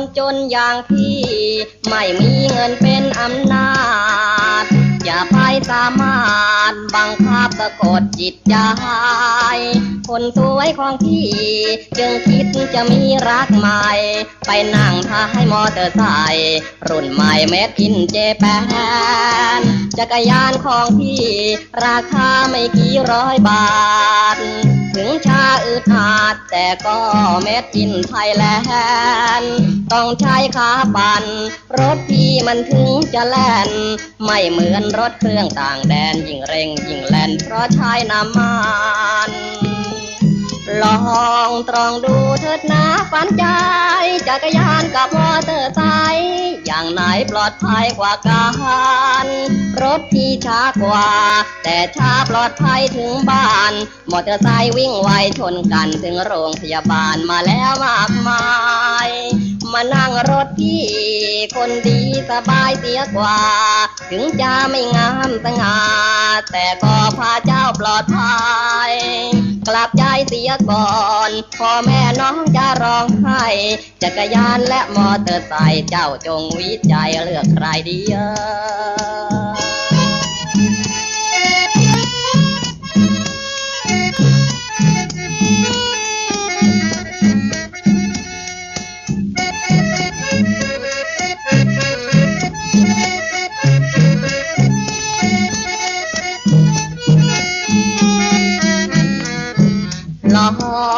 นจนอย่างพี่ไม่มีเงินเป็นอำนาจ อย่าไปสามารถบังคับสะกดจิตใจ คนสวยของพี่จึงคิดจะมีรักใหม่ ไปนั่งท้ายมอเตอร์ไซค์รุ่นใหม่เม็ดอินเจแปนจักรยานของพี่ ราคาไม่กี่ร้อยบาท ถึงชาอึดอาดแต่ก็เม็ดอินไทยแลนด์ ต้องใช้ขาปั่นรถพี่มันถึงจะแล่น ไม่เหมือนรถเครื่องต่างแดนยิ่งเร่งยิ่งแล่น เพราะใช้น้ำมันลองตรองดูเถิดนะฝันใจ จักรยานกับมอเตอร์ไซค์อย่างไหนปลอดภัยกว่ากันรถที่ช้ากว่า แต่ช้าปลอดภัยถึงบ้าน มอเตอร์ไซค์วิ่งไวชนกันถึงโรงพยาบาลมาแล้วมากมาย นั่งรถพี่ คนดีสบายเสียกว่า ถึงจะไม่งามสง่าแต่ก็พาเจ้าปลอดภัย กลับใจเสียก่อนพ่อแม่น้องจะร้องไห้จักรยานและมอเตอร์ไซค์เจ้าจงวิจัยเลือกใครดีเออ ลอ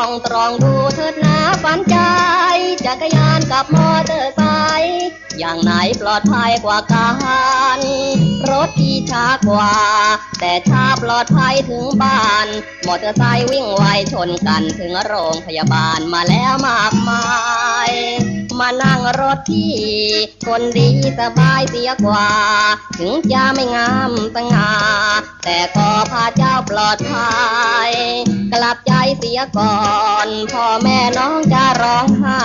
งตรองดูเถิดนะฝันใจ จักรยานกับมอเตอร์ไซค์อย่างไหนปลอดภัยกว่ากันรถที่ช้ากว่า แต่ช้าปลอดภัยถึงบ้าน มอเตอร์ไซค์วิ่งไวชนกันถึงโรงพยาบาลมาแล้วมากมาย มานั่งรถที่ คนดีสบายเสียกว่า ถึงจะไม่งามสง่าแต่ก็พาเจ้าปลอดภัย กลับใจเสียก่อนพ่อแม่น้องจะร้องไห้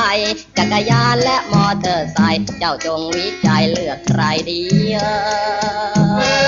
จักรยานและมอเตอร์ไซค์เจ้าจงวิจัยเลือกใครดีเออ